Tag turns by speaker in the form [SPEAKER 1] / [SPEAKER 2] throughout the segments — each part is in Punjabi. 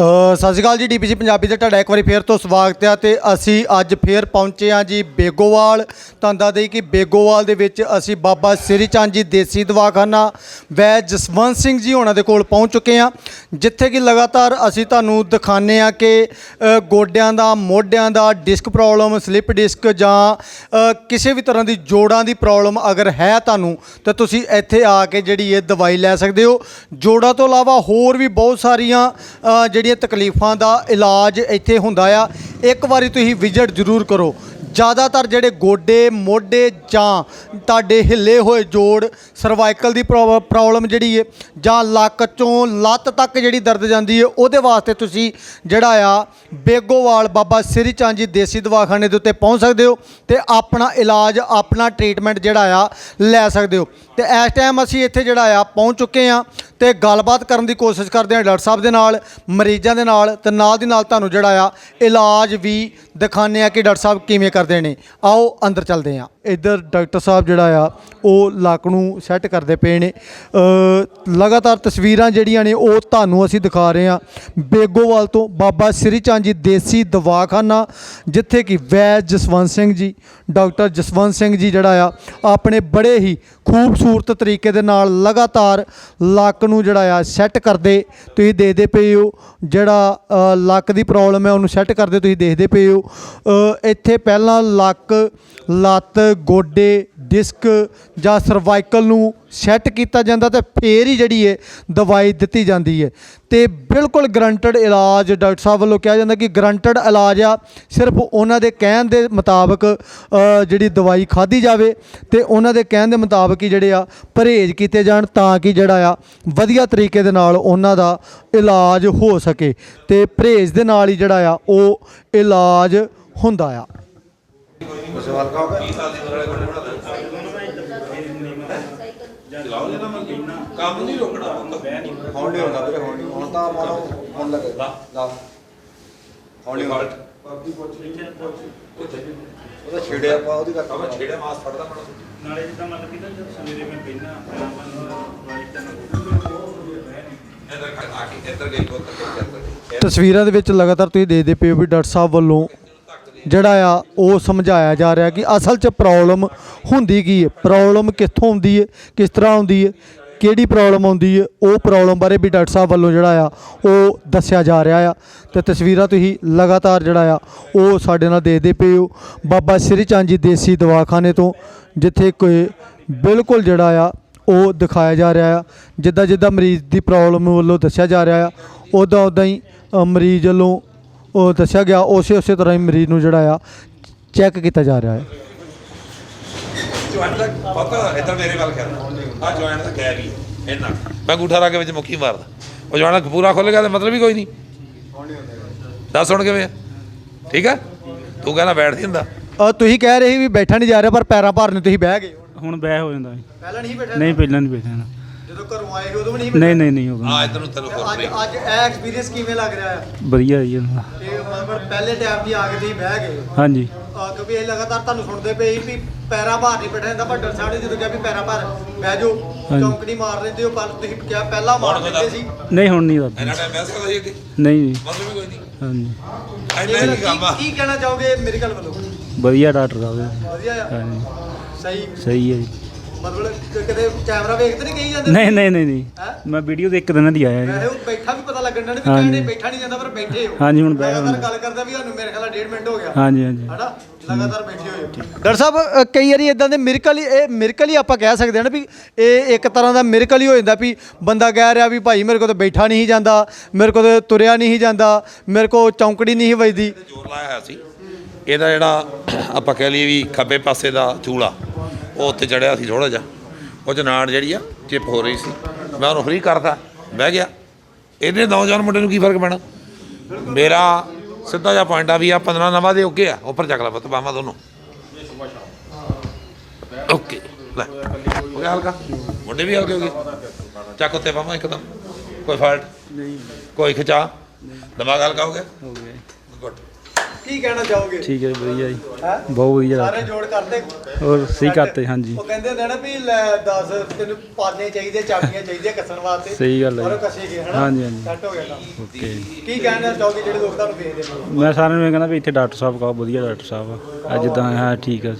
[SPEAKER 1] ਸਤਿ ਸ਼੍ਰੀ ਅਕਾਲ ਜੀ, ਡੀਪੀਸੀ ਪੰਜਾਬੀ ਦੇ ਤੁਹਾਡਾ ਇੱਕ ਵਾਰੀ ਫੇਰ ਤੋਂ ਸਵਾਗਤ ਹੈ ਤੇ ਅਸੀਂ ਅੱਜ ਫੇਰ ਪਹੁੰਚੇ ਹਾਂ ਜੀ ਬੇਗੋਵਾਲ, ਤੁਹਾਨੂੰ ਦੱਸ ਕਿ ਬੇਗੋਵਾਲ ਦੇ ਵਿੱਚ ਅਸੀਂ ਬਾਬਾ ਸ੍ਰੀ ਚੰਦ ਜੀ ਦੇਸੀ ਦਵਾਖਾਨਾ ਵੈ ਜਸਵੰਤ ਸਿੰਘ ਜੀ ਉਹਨਾਂ ਦੇ ਕੋਲ ਪਹੁੰਚ ਚੁੱਕੇ ਹਾਂ, ਜਿੱਥੇ ਕਿ ਲਗਾਤਾਰ ਅਸੀਂ ਤੁਹਾਨੂੰ ਦਿਖਾਉਂਦੇ ਹਾਂ ਕਿ ਗੋਡਿਆਂ ਦਾ, ਮੋਢਿਆਂ ਦਾ ਡਿਸਕ ਪ੍ਰੋਬਲਮ ਸਲਿਪ ਡਿਸਕ ਜਾਂ ਕਿਸੇ ਵੀ ਤਰ੍ਹਾਂ ਦੀ ਜੋੜਾਂ ਦੀ ਪ੍ਰੋਬਲਮ ਅਗਰ ਹੈ ਤੁਹਾਨੂੰ, ਤਾਂ ਤੁਸੀਂ ਇੱਥੇ ਆ ਕੇ ਜਿਹੜੀ ਇਹ ਦਵਾਈ ਲੈ ਸਕਦੇ ਹੋ। ਜੋੜਾਂ ਤੋਂ ਇਲਾਵਾ ਹੋਰ ਵੀ ਬਹੁਤ ਸਾਰੀਆਂ ਜਿਹੜੀ ਜਿਹੜੀਆਂ ਤਕਲੀਫਾਂ ਦਾ ਇਲਾਜ ਇੱਥੇ ਹੁੰਦਾ ਆ। ਇੱਕ ਵਾਰੀ ਤੁਸੀਂ ਵਿਜ਼ਿਟ ਜ਼ਰੂਰ ਕਰੋ। ਜ਼ਿਆਦਾਤਰ ਜਿਹੜੇ ਗੋਡੇ, ਮੋਢੇ ਜਾਂ ਤੁਹਾਡੇ ਹਿੱਲੇ ਹੋਏ ਜੋੜ ਸਰਵਾਈਕਲ ਦੀ ਪ੍ਰੋਬ- ਪ੍ਰੋਬਲਮ ਜਿਹੜੀ ਹੈ ਜਾਂ ਲੱਕ ਚੋਂ ਲੱਤ ਤੱਕ ਜਿਹੜੀ ਦਰਦ ਜਾਂਦੀ ਹੈ ਉਹਦੇ ਵਾਸਤੇ ਤੁਸੀਂ ਜਿਹੜਾ ਆ, ਬੇਗੋਵਾਲ ਬਾਬਾ ਸ੍ਰੀ ਚੰਦ ਜੀ ਦੇਸੀ ਦਵਾਖਾਨੇ ਦੇ ਉੱਤੇ ਪਹੁੰਚ ਸਕਦੇ ਹੋ ਤੇ ਆਪਣਾ ਇਲਾਜ, ਆਪਣਾ ਟ੍ਰੀਟਮੈਂਟ ਜਿਹੜਾ ਆ, ਲੈ ਸਕਦੇ ਹੋ। ਤੇ ਇਸ ਟਾਈਮ ਅਸੀਂ ਇੱਥੇ ਜਿਹੜਾ ਆ, ਪਹੁੰਚ ਚੁੱਕੇ ਆ ਤੇ ਗੱਲਬਾਤ ਕਰਨ ਦੀ ਕੋਸ਼ਿਸ਼ ਕਰਦੇ ਹਾਂ ਡਾਕਟਰ ਸਾਹਿਬ ਦੇ ਨਾਲ, ਮਰੀਜ਼ਾਂ ਦੇ ਨਾਲ ਤੇ ਨਾਲ ਦੀ ਨਾਲ ਤੁਹਾਨੂੰ ਜਿਹੜਾ ਆ, ਇਲਾਜ ਵੀ ਦਿਖਾਉਂਦੇ ਆ ਕਿ ਡਾਕਟਰ ਸਾਹਿਬ ਕਿਵੇਂ ਕਰਦੇ ਨੇ। ਆਓ ਅੰਦਰ ਚੱਲਦੇ ਹਾਂ ਇੱਧਰ ਡਾਕਟਰ ਸਾਹਿਬ ਜਿਹੜਾ ਆ, ਉਹ ਲੱਕ ਨੂੰ ਸੈੱਟ ਕਰਦੇ ਪਏ ਨੇ। ਲਗਾਤਾਰ ਤਸਵੀਰਾਂ ਜਿਹੜੀਆਂ ਨੇ, ਉਹ ਤੁਹਾਨੂੰ ਅਸੀਂ ਦਿਖਾ ਰਹੇ ਹਾਂ। ਬੇਗੋਵਾਲ ਤੋਂ ਬਾਬਾ ਸ੍ਰੀ ਚੰਦ ਜੀ ਦੇਸੀ ਦਵਾਖਾਨਾ, ਜਿੱਥੇ ਕਿ ਵੈਦ ਜਸਵੰਤ ਸਿੰਘ ਜੀ, ਡਾਕਟਰ ਜਸਵੰਤ ਸਿੰਘ ਜੀ ਜਿਹੜਾ ਆ, ਆਪਣੇ ਬੜੇ ਹੀ ਖੂਬਸੂਰਤ ਤਰੀਕੇ ਦੇ ਨਾਲ ਲਗਾਤਾਰ ਲੱਕ ਨੂੰ ਜਿਹੜਾ ਆ ਸੈੱਟ ਕਰਦੇ ਤੁਸੀਂ ਦੇਖਦੇ ਪਏ ਹੋ। ਜਿਹੜਾ ਲੱਕ ਦੀ ਪ੍ਰੋਬਲਮ ਹੈ, ਉਹਨੂੰ ਸੈੱਟ ਕਰਦੇ ਤੁਸੀਂ ਦੇਖਦੇ ਪਏ ਹੋ। ਇੱਥੇ ਪਹਿਲਾਂ ਲੱਕ, ਲੱਤ ਗੋਡੇ ਡਿਸਕ ਜਾਂ ਸਰਵਾਈਕਲ ਨੂੰ ਸੈੱਟ ਕੀਤਾ ਜਾਂਦਾ ਤੇ ਫੇਰ ਹੀ ਜਿਹੜੀ ਹੈ ਦਵਾਈ ਦਿੱਤੀ ਜਾਂਦੀ ਹੈ। ਤੇ ਬਿਲਕੁਲ ਗਰੰਟਡ ਇਲਾਜ ਡਾਕਟਰ ਸਾਹਿਬ ਵੱਲੋਂ ਕਿਹਾ ਜਾਂਦਾ ਕਿ ਗਰੰਟਡ ਇਲਾਜ ਆ, ਸਿਰਫ ਉਹਨਾਂ ਦੇ ਕਹਿਣ ਦੇ ਮੁਤਾਬਕ ਜਿਹੜੀ ਦਵਾਈ ਖਾਧੀ ਜਾਵੇ ਤੇ ਉਹਨਾਂ ਦੇ ਕਹਿਣ ਦੇ ਮੁਤਾਬਕ ਹੀ ਜਿਹੜੇ ਆ ਪਰਹੇਜ਼ ਕੀਤੇ ਜਾਣ ਤਾਂ ਕਿ ਜਿਹੜਾ ਆ ਵਧੀਆ ਤਰੀਕੇ ਦੇ ਨਾਲ ਉਹਨਾਂ ਦਾ ਇਲਾਜ ਹੋ ਸਕੇ ਤੇ ਪਰਹੇਜ਼ ਦੇ ਨਾਲ ਹੀ ਜਿਹੜਾ ਆ ਉਹ ਇਲਾਜ ਹੁੰਦਾ ਆ।
[SPEAKER 2] ਕੰਮ ਨਹੀਂ ਰੋਕਣਾ ਹੁੰਦਾ
[SPEAKER 3] ਹੁਣ। ਨਹੀਂ ਹੁੰਦਾ ਵੀਰੇ ਹੁਣ ਨਹੀਂ। ਹੁਣ ਤਾਂ ਮਾਰੋ ਹੁਣ ਲੱਗੇ ਲਾ। ਲਾ। ਹੁਣ ਨਹੀਂ ਹੁੰਦਾ। ਉਹਦਾ ਛੇੜਿਆ ਆਪਾਂ ਉਹਦੀ
[SPEAKER 2] ਕੰਮ
[SPEAKER 3] ਕਰਕੇ
[SPEAKER 2] ਛੇੜਿਆ ਮਾਸ ਫੜਦਾ ਮੈਨੂੰ
[SPEAKER 4] ਨਾਲੇ ਜਿੱਦਾਂ ਮਤਲਬ ਕਿ ਨਾ ਜਦ ਸਵੇਰੇ ਮੈਂ ਪਹਿਲਾਂ ਆਪਾਂ ਨੂੰ ਵਾਈਟ ਦਾ
[SPEAKER 2] ਇੱਧਰ ਖੜ ਆ ਕੇ ਇੱਧਰ ਗਈ ਕੋਲ ਤੱਕ ਇੱਧਰ
[SPEAKER 1] ਤਸਵੀਰਾਂ ਦੇ ਵਿੱਚ ਲਗਾਤਾਰ ਤੁਸੀਂ ਦੇਖਦੇ ਪਏ ਹੋ ਵੀ ਡਾਕਟਰ ਸਾਹਿਬ ਵੱਲੋਂ ਜਿਹੜਾ ਆ, ਉਹ ਸਮਝਾਇਆ ਜਾ ਰਿਹਾ ਕਿ ਅਸਲ 'ਚ ਪ੍ਰੋਬਲਮ ਹੁੰਦੀ ਕੀ ਹੈ? ਪ੍ਰੋਬਲਮ ਕਿੱਥੋਂ ਆਉਂਦੀ ਹੈ? ਕਿਸ ਤਰ੍ਹਾਂ ਆਉਂਦੀ ਹੈ? ਕਿਹੜੀ ਪ੍ਰੋਬਲਮ ਆਉਂਦੀ ਹੈ? ਉਹ ਪ੍ਰੋਬਲਮ ਬਾਰੇ ਵੀ ਡਾਕਟਰ ਸਾਹਿਬ ਵੱਲੋਂ ਜਿਹੜਾ ਆ, ਉਹ ਦੱਸਿਆ ਜਾ ਰਿਹਾ ਆ। ਤੇ ਤਸਵੀਰਾਂ ਤੁਸੀਂ ਲਗਾਤਾਰ ਜਿਹੜਾ ਆ, ਉਹ ਸਾਡੇ ਨਾਲ ਦੇਖਦੇ ਪਏ ਹੋ। ਬਾਬਾ ਸ੍ਰੀ ਚੰਦ ਜੀ ਦੇਸੀ ਦਵਾਖਾਨੇ ਤੋਂ, ਜਿੱਥੇ ਕੋਈ ਬਿਲਕੁਲ ਜਿਹੜਾ ਆ, ਉਹ ਦਿਖਾਇਆ ਜਾ ਰਿਹਾ ਆ। ਜਿੱਦਾਂ ਜਿੱਦਾਂ ਮਰੀਜ਼ ਦੀ ਪ੍ਰੋਬਲਮ ਵੱਲੋਂ ਦੱਸਿਆ ਜਾ ਰਿਹਾ ਆ ਉੱਦਾਂ ਉੱਦਾਂ ਹੀ ਮਰੀਜ਼ ਵੱਲੋਂ ਉਹ ਦੱਸਿਆ ਗਿਆ ਉਸੇ ਉਸੇ ਤਰ੍ਹਾਂ ਹੀ ਮਰੀਜ਼ ਨੂੰ ਜਿਹੜਾ ਆ ਚੈੱਕ ਕੀਤਾ ਜਾ ਰਿਹਾ ਹੈ।
[SPEAKER 2] ਜੁਆਇਨ ਦਾ ਪਤਾ ਇੱਧਰ ਮੇਰੇ ਵੱਲ ਕਰ ਆ ਜੁਆਇਨ ਦਾ ਗੈਰ ਹੀ ਹੈ ਇੰਨਾ। ਮੈਂ ਅੰਗੂਠਾ ਲਾ ਕੇ ਵਿੱਚ ਮੁੱਕੀ ਮਾਰਦਾ। ਉਹ ਜੁਆਇਨ ਪੂਰਾ ਖੁੱਲ ਗਿਆ ਤੇ ਮਤਲਬ ਹੀ ਕੋਈ ਨਹੀਂ। ਦੱਸ ਹੁਣ ਕਿਵੇਂ ਆ? ਠੀਕ ਆ? ਤੂੰ ਕਹਿੰਦਾ ਬੈਠ ਨਹੀਂ ਹੁੰਦਾ।
[SPEAKER 1] ਅ, ਤੁਸੀਂ ਕਹਿ ਰਹੇ ਸੀ ਵੀ ਬੈਠਾ ਨਹੀਂ ਜਾ ਰਿਹਾ ਪਰ ਪੈਰਾਂ ਭਾਰ ਨੇ ਤੁਸੀਂ ਬਹਿ ਗਏ।
[SPEAKER 4] ਹੁਣ ਬਹਿ ਹੋ ਜਾਂਦਾ।
[SPEAKER 1] ਪਹਿਲਾਂ ਨਹੀਂ ਬੈਠਾ
[SPEAKER 4] ਨਹੀਂ ਪਹਿਲਾਂ ਨਹੀਂ ਬੈਠਾ ਨਾ।
[SPEAKER 1] ਜਦੋਂ ਘਰੋਂ ਆਏ ਸੀ ਉਦੋਂ ਵੀ ਨਹੀਂ
[SPEAKER 4] ਨਹੀਂ ਨਹੀਂ ਨਹੀਂ ਹੋਗਾ
[SPEAKER 2] ਆ ਇੱਧਰ ਨੂੰ ਤੈਨੂੰ ਖੁੱਲ
[SPEAKER 1] ਅੱਜ
[SPEAKER 2] ਰਹੀ
[SPEAKER 1] ਅੱਜ ਇਹ ਐਕਸਪੀਰੀਅੰਸ ਕਿਵੇਂ ਲੱਗ ਰਿਹਾ ਹੈ?
[SPEAKER 4] ਵਧੀਆ ਜੀ। ਇਹਨਾਂ ਦਾ।
[SPEAKER 1] ਕਿ ਮਤਲਬ ਪਹਿਲੇ ਟਾਈਮ 'ਚ ਆ ਕੇ ਤੁਸੀਂ ਬਹਿ ਗਏ।
[SPEAKER 4] ਹਾਂਜੀ।
[SPEAKER 1] ਅ, ਕਿਉਂਕਿ ਇਹ ਲਗਾਤਾਰ ਤੁਹਾਨੂੰ ਸੁਣਦੇ ਪਏ ਸੀ ਵੀ ਪੈਰਾਂ ਭਾਰ ਨਹੀਂ ਬੈਠਾ ਜਾਂਦਾ ਡਾਕਟਰ ਸਾਹਿਬ ਨੇ ਜਦੋਂ ਕਿਹਾ ਵੀ ਪੈਰਾਂ ਭਾਰ ਬਹਿ ਜਾਓ
[SPEAKER 4] ਹਾਂਜੀ।
[SPEAKER 1] ਚੌਂਕੜੀ ਮਾਰ ਲੈਂਦੇ ਹੋ ਪਰ ਤੁਸੀਂ ਕਿਹਾ ਪਹਿਲਾਂ ਮਾਰ ਲੈਂਦੇ ਸੀ।
[SPEAKER 4] ਨਹੀਂ ਹੁਣ ਨਹੀਂ ਬਾਬਾ
[SPEAKER 2] ਇੰਨਾ ਟਾਈਮ ਬਹਿ ਸਕਦਾ ਸੀ ਅੱਗੇ
[SPEAKER 4] ਨਹੀਂ ਜੀ।
[SPEAKER 2] ਮਤਲਬ ਹੀ ਕੋਈ ਨਹੀਂ।
[SPEAKER 4] ਹਾਂਜੀ।
[SPEAKER 2] ਇੰਨਾ ਹੀ ਕੰਮ ਆ।
[SPEAKER 1] ਕੀ ਕੀ ਕਹਿਣਾ ਚਾਹੋਗੇ ਮੇਰੇ ਗੱਲ ਵੱਲੋਂ?
[SPEAKER 4] ਵਧੀਆ ਡਾਕਟਰ ਸਾਹਿਬ।
[SPEAKER 1] ਵਧੀਆ ਆ।
[SPEAKER 4] ਹਾਂਜੀ।
[SPEAKER 1] ਸਹੀ।
[SPEAKER 4] ਸਹੀ ਹੈ ਜੀ।
[SPEAKER 1] ਮਤਲਬ ਕਿ ਕਿਤੇ ਕੈਮਰਾ ਵੇਖਦੇ ਨਹੀਂ ਕਹੀ ਜਾਂਦੇ?
[SPEAKER 4] ਨਹੀਂ ਨਹੀਂ ਨਹੀਂ? ਮੈਂ ਵੀਡੀਓ ਦੇ ਇੱਕ ਦਿਨ ਦੀ ਆਇਆ ਜੀ।
[SPEAKER 1] ਉਹ ਬੈਠਾ ਵੀ ਪਤਾ ਲੱਗਣ ਡਿਆ ਵੀ। ਕਹਿੰਦੇ ਬੈਠਾ ਨਹੀਂ ਜਾਂਦਾ ਪਰ ਬੈਠੇ ਹੋ
[SPEAKER 4] ਹਾਂਜੀ, ਹੁਣ
[SPEAKER 1] ਲਗਾਤਾਰ
[SPEAKER 4] ਹੁੰਦਾ।
[SPEAKER 1] ਗੱਲ ਕਰਦਾ ਵੀ ਸਾਨੂੰ ਮੇਰੇ ਖਿਆਲ ਨਾਲ 1.5 ਮਿੰਟ ਹੋ ਗਿਆ।
[SPEAKER 4] ਹਾਂਜੀ ਹਾਂਜੀ।
[SPEAKER 1] ਹਨਾ? ਲਗਾਤਾਰ ਬੈਠੇ ਹੋਏ ਹੋ ਡਾਕਟਰ ਸਾਹਿਬ ਅ, ਕਈ ਵਾਰੀ ਇਦਾਂ ਦੇ ਮਿਰਕਲ ਹੀ ਇਹ ਮਿਰਕਲ ਹੀ ਆਪਾਂ ਕਹਿ ਸਕਦੇ ਹਾਂ ਨਾ ਵੀ ਇਹ ਇੱਕ ਤਰ੍ਹਾਂ ਦਾ ਮਿਰਕਲ ਹੀ ਹੋ ਜਾਂਦਾ ਵੀ ਬੰਦਾ ਕਹਿ ਰਿਹਾ ਵੀ ਭਾਈ ਮੇਰੇ ਕੋਲ ਤਾਂ ਬੈਠਾ ਨਹੀਂ ਜਾਂਦਾ ਮੇਰੇ ਕੋਲ ਤਾਂ ਤੁਰਿਆ ਨਹੀਂ ਜਾਂਦਾ ਮੇਰੇ ਕੋਲ ਚੌਂਕੜੀ ਨਹੀਂ ਵੱਜਦੀ।
[SPEAKER 2] ਜ਼ੋਰ ਲਾਇਆ ਹੋਇਆ ਸੀ। ਇਹਦਾ ਜਿਹੜਾ ਆਪਾਂ ਕਹਿ ਲਈਏ ਵੀ ਖੱਬੇ ਪਾਸੇ ਦਾ ਚੂਲਾ ਉਹ ਉੱਤੇ ਚੜਿਆ ਸੀ ਥੋੜਾ ਜਿਹਾ। ਉਹ ਚ ਨਾੜ ਜਿਹੜੀ ਆ ਚਿਪ ਹੋ ਰਹੀ ਸੀ। ਮੈਂ ਉਹਨੂੰ ਫ੍ਰੀ ਕਰਤਾ। ਬਹਿ ਗਿਆ। ਇਹਦੇ ਨੌਜਵਾਨ ਮੁੰਡੇ ਨੂੰ ਕੀ ਫ਼ਰਕ ਪੈਣਾ? ਮੇਰਾ ਸਿੱਧਾ ਜਿਹਾ ਪੁਆਇੰਟ ਆ ਵੀ ਆ 15 ਨਵਾਂ ਦੇ ਓਕੇ ਆ। ਉੱਪਰ ਚੱਕ ਲੈ ਪੁੱਤ ਬਾਹਾਂ ਦੋਨੋਂ। ਓਕੇ ਲੈ। ਹੋ ਗਿਆ ਹਲਕਾ? ਮੁੰਡੇ ਵੀ ਹਲਕੇ ਹੋ ਗਏ। ਚੱਕ ਉੱਤੇ ਬਾਹਾਂ ਇੱਕਦਮ। ਕੋਈ ਫਾਲਟ
[SPEAKER 4] ਨਹੀਂ।
[SPEAKER 2] ਕੋਈ ਖਿਚਾ? ਦਿਮਾਗ ਹਲਕਾ ਹੋ ਗਿਆ?
[SPEAKER 4] ਹੋ ਗਿਆ।
[SPEAKER 2] ਗੁੱਡ
[SPEAKER 1] ਕੀ ਕਹਿਣਾ ਚਾਹੋਗੇ?
[SPEAKER 5] ਠੀਕ ਹੈ ਵਧੀਆ ਜੀ।
[SPEAKER 1] ਹੈ?
[SPEAKER 5] ਬਹੁਤ ਵਧੀਆ
[SPEAKER 1] ਸਾਰੇ ਜੋੜ ਕਰਦੇ।
[SPEAKER 5] ਹੋਰ ਸਹੀ ਕਰਤੇ ਹਾਂਜੀ।
[SPEAKER 1] ਉਹ ਕਹਿੰਦੇ ਨਾ ਵੀ ਲੈ 10 ਤੈਨੂੰ ਪਾਨੇ ਚਾਹੀਦੇ ਚਾਬੀਆਂ ਚਾਹੀਦੀਆਂ ਕੱਸਣ ਵਾਸਤੇ।
[SPEAKER 5] ਸਹੀ ਗੱਲ ਹੈ
[SPEAKER 1] ਔਰ
[SPEAKER 5] ਜੀ।
[SPEAKER 1] ਕੱਸੇ ਗਏ ਹਨਾ?
[SPEAKER 5] ਹਾਂਜੀ, ਹਾਂਜੀ।
[SPEAKER 1] ਸੈੱਟ ਹੋ ਗਿਆ ਕੰਮ।
[SPEAKER 5] ਓਕੇ।
[SPEAKER 1] ਕੀ ਕਹਿਣਾ ਚਾਹੋਗੇ ਜਿਹੜੇ ਲੋਕ ਤੁਹਾਨੂੰ ਵੇਖਦੇ ਨੇ?
[SPEAKER 5] ਮੈਂ ਸਾਰਿਆਂ ਨੂੰ ਇਹ ਕਹਿੰਦਾ ਵੀ ਇੱਥੇ ਡਾਕਟਰ ਸਾਹਿਬ ਕਾ ਵਧੀਆ ਡਾਕਟਰ ਸਾਹਿਬ ਆ। ਅੱਜ ਜਿੱਦਾਂ ਹਾਂ ਠੀਕ ਆ।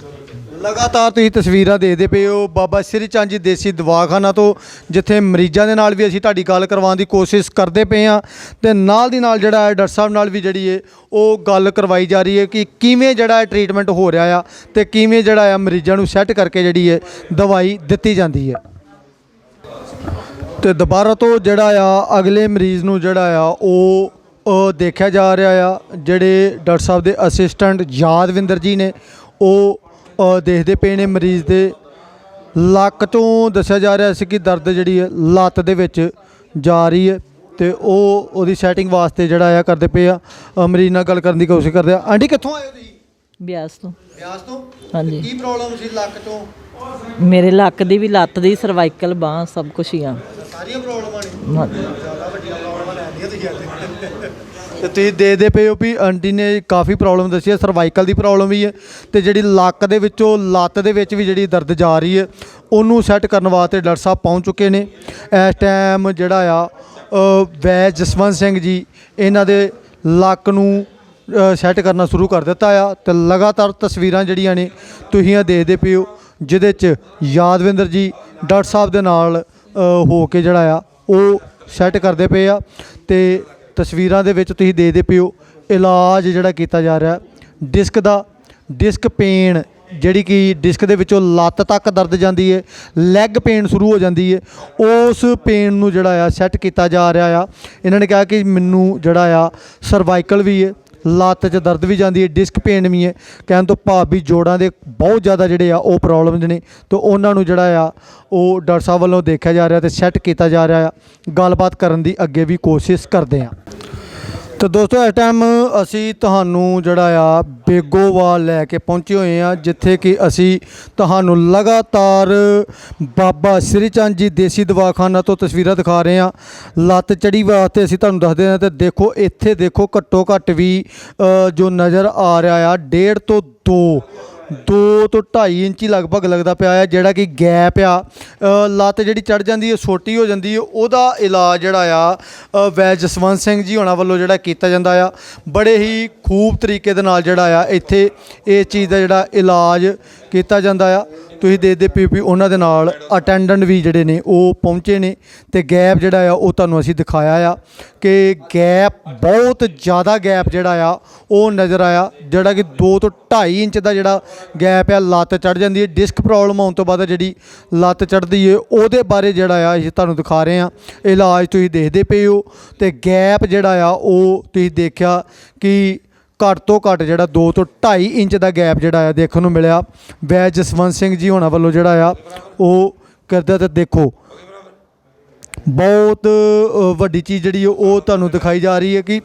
[SPEAKER 1] ਲਗਾਤਾਰ ਤੁਸੀਂ ਤਸਵੀਰਾਂ ਦੇਖਦੇ ਪਏ ਹੋ। ਬਾਬਾ ਸ੍ਰੀ ਚੰਦ ਜੀ ਦੇਸੀ ਦਵਾਖਾਨਾ ਤੋਂ, ਜਿੱਥੇ ਮਰੀਜ਼ਾਂ ਦੇ ਨਾਲ ਵੀ ਅਸੀਂ ਤੁਹਾਡੀ ਗੱਲ ਕਰਵਾਉਣ ਦੀ ਕੋਸ਼ਿਸ਼ ਕਰਦੇ ਪਏ ਹਾਂ। ਤੇ ਨਾਲ ਦੀ ਨਾਲ ਜਿਹੜਾ ਹੈ, ਡਾਕਟਰ ਸਾਹਿਬ ਨਾਲ ਵੀ ਜਿਹੜੀ ਹੈ, ਉਹ ਗੱਲ ਕਰਵਾਈ ਜਾ ਰਹੀ ਹੈ ਕਿ ਕਿਵੇਂ ਜਿਹੜਾ ਹੈ ਟ੍ਰੀਟਮੈਂਟ ਹੋ ਰਿਹਾ ਆ ਤੇ ਕਿਵੇਂ ਜਿਹੜਾ ਆ ਮਰੀਜ਼ਾਂ ਨੂੰ ਸੈੱਟ ਕਰਕੇ ਜਿਹੜੀ ਹੈ ਦਵਾਈ ਦਿੱਤੀ ਜਾਂਦੀ ਹੈ। ਤੇ ਦੁਬਾਰਾ ਤੋਂ ਜਿਹੜਾ ਆ, ਅਗਲੇ ਮਰੀਜ਼ ਨੂੰ ਜਿਹੜਾ ਆ, ਉਹ ਉਹ ਦੇਖਿਆ ਜਾ ਰਿਹਾ ਆ, ਜਿਹੜੇ ਡਾਕਟਰ ਸਾਹਿਬ ਦੇ ਅਸਿਸਟੈਂਟ ਯਾਦਵਿੰਦਰ ਜੀ ਨੇ, ਉਹ ਦੇਖਦੇ ਪਏ ਨੇ ਮਰੀਜ਼ ਦੇ। ਲੱਕ ਤੋਂ ਦੱਸਿਆ ਜਾ ਰਿਹਾ ਸੀ ਕਿ ਦਰਦ ਜਿਹੜੀ ਹੈ ਲੱਤ ਦੇ ਵਿੱਚ ਜਾ ਰਹੀ ਹੈ ਤੇ ਉਹ ਉਹਦੀ ਸੈਟਿੰਗ ਵਾਸਤੇ ਜਿਹੜਾ ਆ ਕਰਦੇ ਪਏ ਆ। ਮਰੀਜ਼ ਨਾਲ ਗੱਲ ਕਰਨ ਦੀ ਕੋਸ਼ਿਸ਼ ਕਰਦੇ ਆ। ਆਂਟੀ ਕਿੱਥੋਂ ਆਏ ਹੋ ਤੁਸੀਂ?
[SPEAKER 6] ਬਿਆਸ ਤੋਂ।
[SPEAKER 1] ਬਿਆਸ ਤੋਂ?
[SPEAKER 6] ਹਾਂਜੀ।
[SPEAKER 1] ਕੀ ਪ੍ਰੋਬਲਮ ਸੀ ਲੱਕ ਤੋਂ?
[SPEAKER 6] ਮੇਰੇ ਲੱਕ ਦੀ ਵੀ ਲੱਤ ਦੀ ਸਰਵਾਈਕਲ ਬਾਹ ਸਭ ਕੁਝ ਹੀ ਆ।
[SPEAKER 1] ਸਾਰੀਆਂ ਪ੍ਰੋਬਲਮਾਂ ਨੇ। ਜ਼ਿਆਦਾ ਵੱਡੀਆਂ ਪ੍ਰੋਬਲਮਾਂ ਲੈਂਦੀਆਂ ਤੁਸੀਂ ਅੱਜ। ਤੇ ਤੁਸੀਂ ਦੇਖਦੇ ਪਏ ਹੋ ਵੀ ਆਂਟੀ ਨੇ ਕਾਫੀ ਪ੍ਰੋਬਲਮ ਦੱਸੀ ਹੈ ਸਰਵਾਈਕਲ ਦੀ ਪ੍ਰੋਬਲਮ ਵੀ ਹੈ ਤੇ ਜਿਹੜੀ ਲੱਕ ਦੇ ਵਿੱਚੋਂ ਲੱਤ ਦੇ ਵਿੱਚ ਵੀ ਜਿਹੜੀ ਦਰਦ ਜਾ ਰਹੀ ਹੈ, ਉਹਨੂੰ ਸੈੱਟ ਕਰਨ ਵਾਸਤੇ ਡਾਕਟਰ ਸਾਹਿਬ ਪਹੁੰਚ ਚੁੱਕੇ ਨੇ। ਇਸ ਟਾਈਮ ਜਿਹੜਾ ਆ ਵੈ ਜਸਵੰਤ ਸਿੰਘ ਜੀ, ਇਹਨਾਂ ਦੇ ਲੱਕ ਨੂੰ ਸੈੱਟ ਕਰਨਾ ਸ਼ੁਰੂ ਕਰ ਦਿੱਤਾ ਆ ਤੇ ਲਗਾਤਾਰ ਤਸਵੀਰਾਂ ਜਿਹੜੀਆਂ ਨੇ ਤੁਸੀਂ ਇਹ ਦੇਖਦੇ ਪਏ ਹੋ, ਜਿਹਦੇ ਚ ਯਾਦਵਿੰਦਰ ਜੀ ਡਾਕਟਰ ਸਾਹਿਬ ਦੇ ਨਾਲ ਹੋ ਕੇ ਜਿਹੜਾ ਆ, ਉਹ ਸੈੱਟ ਕਰਦੇ ਪਏ ਆ ਤੇ ਤਸਵੀਰਾਂ ਦੇ ਵਿੱਚ ਤੁਸੀਂ ਦੇਖਦੇ ਪਏ ਹੋ, ਇਲਾਜ ਜਿਹੜਾ ਕੀਤਾ ਜਾ ਰਿਹਾ। ਡਿਸਕ ਦਾ ਡਿਸਕ ਪੇਨ ਜਿਹੜੀ ਕਿ ਡਿਸਕ ਦੇ ਵਿੱਚੋਂ ਲੱਤ ਤੱਕ ਦਰਦ ਜਾਂਦੀ ਹੈ ਲੈਗ ਪੇਨ ਸ਼ੁਰੂ ਹੋ ਜਾਂਦੀ ਹੈ। ਉਸ ਪੇਨ ਨੂੰ ਜਿਹੜਾ ਆ ਸੈੱਟ ਕੀਤਾ ਜਾ ਰਿਹਾ ਆ। ਇਹਨਾਂ ਨੇ ਕਿਹਾ ਕਿ ਮੈਨੂੰ ਜਿਹੜਾ ਆ ਸਰਵਾਈਕਲ ਵੀ ਹੈ। ਲੱਤ 'ਚ ਦਰਦ ਵੀ ਜਾਂਦੀ ਹੈ ਡਿਸਕ ਪੇਨ ਵੀ ਹੈ। ਕਹਿਣ ਤੋਂ ਭਾਵ ਵੀ ਜੋੜਾਂ ਦੇ ਬਹੁਤ ਜ਼ਿਆਦਾ ਜਿਹੜੇ ਆ, ਉਹ ਪ੍ਰੋਬਲਮਸ ਨੇ। ਤੇ ਉਹਨਾਂ ਨੂੰ ਜਿਹੜਾ ਆ, ਉਹ ਡਾਕਟਰ ਸਾਹਿਬ ਵੱਲੋਂ ਦੇਖਿਆ ਜਾ ਰਿਹਾ ਤੇ ਸੈੱਟ ਕੀਤਾ ਜਾ ਰਿਹਾ ਆ। ਗੱਲਬਾਤ ਕਰਨ ਦੀ ਅੱਗੇ ਵੀ ਕੋਸ਼ਿਸ਼ ਕਰਦੇ ਆ। ਤੇ ਦੋਸਤੋ, ਇਸ ਟਾਈਮ ਅਸੀਂ ਤੁਹਾਨੂੰ ਜਿਹੜਾ ਆ ਬੇਗੋਵਾਲ ਲੈ ਕੇ ਪਹੁੰਚੇ ਹੋਏ ਆ ਜਿੱਥੇ ਕਿ ਅਸੀਂ ਤੁਹਾਨੂੰ ਲਗਾਤਾਰ ਬਾਬਾ ਸ੍ਰੀ ਚੰਦ ਜੀ ਦੇਸੀ ਦਵਾਖਾਨਾ ਤੋਂ ਤਸਵੀਰਾਂ ਦਿਖਾ ਰਹੇ ਆ ਲੱਤ ਚੜੀ ਵਾਸਤੇ ਅਸੀਂ ਤੁਹਾਨੂੰ ਦੱਸਦੇ ਹਾਂ ਤੇ ਦੇਖੋ, ਇੱਥੇ ਦੇਖੋ ਘੱਟੋ ਘੱਟ ਵੀ ਜੋ ਨਜ਼ਰ ਆ ਰਿਹਾ ਆ, ਡੇਢ ਤੋਂ 2 2 ਤੋਂ 2.5 ਇੰਚੀ ਲਗਭਗ ਲੱਗਦਾ ਪਿਆ ਆ, ਜਿਹੜਾ ਕਿ ਗੈਪ ਆ। ਲੱਤ ਜਿਹੜੀ ਚੜ ਜਾਂਦੀ ਹੈ ਛੋਟੀ ਹੋ ਜਾਂਦੀ ਹੈ ਉਹਦਾ ਇਲਾਜ ਜਿਹੜਾ ਆ ਵੈ ਜਸਵੰਤ ਸਿੰਘ ਜੀ ਹੋਣਾ ਵੱਲੋਂ ਜਿਹੜਾ ਕੀਤਾ ਜਾਂਦਾ ਆ। ਬੜੇ ਹੀ ਖੂਬ ਤਰੀਕੇ ਦੇ ਨਾਲ ਜਿਹੜਾ ਆ, ਇੱਥੇ ਇਸ ਚੀਜ਼ ਦਾ ਜਿਹੜਾ ਇਲਾਜ ਕੀਤਾ ਜਾਂਦਾ ਆ। ਤੁਸੀਂ ਦੇਖਦੇ ਪਏ ਵੀ ਉਹਨਾਂ ਦੇ ਨਾਲ ਅਟੈਂਡੈਂਟ ਵੀ ਜਿਹੜੇ ਨੇ, ਉਹ ਪਹੁੰਚੇ ਨੇ ਤੇ ਗੈਪ ਜਿਹੜਾ ਆ, ਉਹ ਤੁਹਾਨੂੰ ਅਸੀਂ ਦਿਖਾਇਆ ਆ ਕਿ ਗੈਪ ਬਹੁਤ ਜ਼ਿਆਦਾ ਗੈਪ ਜਿਹੜਾ ਆ, ਉਹ ਨਜ਼ਰ ਆਇਆ, ਜਿਹੜਾ ਕਿ 2 ਤੋਂ 2.5 ਇੰਚ ਦਾ ਜਿਹੜਾ ਗੈਪ ਆ, ਲੱਤ ਚੜ ਜਾਂਦੀ ਹੈ। ਡਿਸਕ ਪ੍ਰੋਬਲਮ ਆਉਣ ਤੋਂ ਬਾਅਦ ਜਿਹੜੀ ਲੱਤ ਚੜਦੀ ਹੈ ਉਹਦੇ ਬਾਰੇ ਜਿਹੜਾ ਆ, ਅਸੀਂ ਤੁਹਾਨੂੰ ਦਿਖਾ ਰਹੇ ਆ ਇਲਾਜ ਤੁਸੀਂ ਦੇਖਦੇ ਪਏ ਹੋ ਤੇ ਗੈਪ ਜਿਹੜਾ ਆ, ਉਹ ਤੁਸੀਂ ਦੇਖਿਆ ਕਿ ਘੱਟ ਤੋਂ ਘੱਟ ਜਿਹੜਾ 2 ਤੋਂ 2.5 ਇੰਚ ਦਾ ਗੈਪ ਜਿਹੜਾ ਆ ਦੇਖਣ ਨੂੰ ਮਿਲਿਆ। ਵੈ ਜਸਵੰਤ ਸਿੰਘ ਜੀ ਹੋਣਾ ਵੱਲੋਂ ਜਿਹੜਾ ਆ, ਉਹ ਕਰਦਾ ਤਾਂ ਦੇਖੋ। ਬਹੁਤ ਵੱਡੀ ਚੀਜ਼ ਜਿਹੜੀ ਉਹ ਤੁਹਾਨੂੰ ਦਿਖਾਈ ਜਾ ਰਹੀ ਹੈ ਕਿ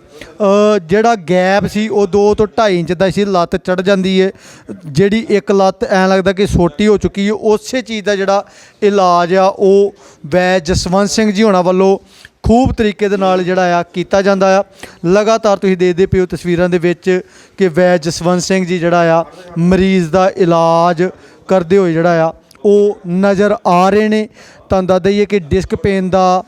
[SPEAKER 1] ਜਿਹੜਾ ਗੈਪ ਸੀ, ਉਹ 2 ਤੋਂ 2.5 ਇੰਚ ਦਾ ਸੀ, ਲੱਤ ਚੜ ਜਾਂਦੀ ਹੈ ਜਿਹੜੀ ਇੱਕ ਲੱਤ ਐਂ ਲੱਗਦਾ ਕਿ ਛੋਟੀ ਹੋ ਚੁੱਕੀ ਹੈ ਉਸੇ ਚੀਜ਼ ਦਾ ਜਿਹੜਾ ਇਲਾਜ ਆ, ਉਹ ਵੈ ਜਸਵੰਤ ਸਿੰਘ ਜੀ ਹੋਣਾ ਵੱਲੋਂ ਖੂਬ ਤਰੀਕੇ ਦੇ ਨਾਲ ਜਿਹੜਾ ਆ ਕੀਤਾ ਜਾਂਦਾ ਆ। ਲਗਾਤਾਰ ਤੁਸੀਂ ਦੇਖਦੇ ਪਿਓ ਤਸਵੀਰਾਂ ਦੇ ਵਿੱਚ ਕਿ ਵੈ ਜਸਵੰਤ ਸਿੰਘ ਜੀ ਜਿਹੜਾ ਆ, ਮਰੀਜ਼ ਦਾ ਇਲਾਜ ਕਰਦੇ ਹੋਏ ਜਿਹੜਾ ਆ, ਉਹ ਨਜ਼ਰ ਆ ਰਹੇ ਨੇ। ਤੁਹਾਨੂੰ ਦੱਸ ਦਈਏ ਕਿ ਡਿਸਕ ਪੇਨ ਦਾ,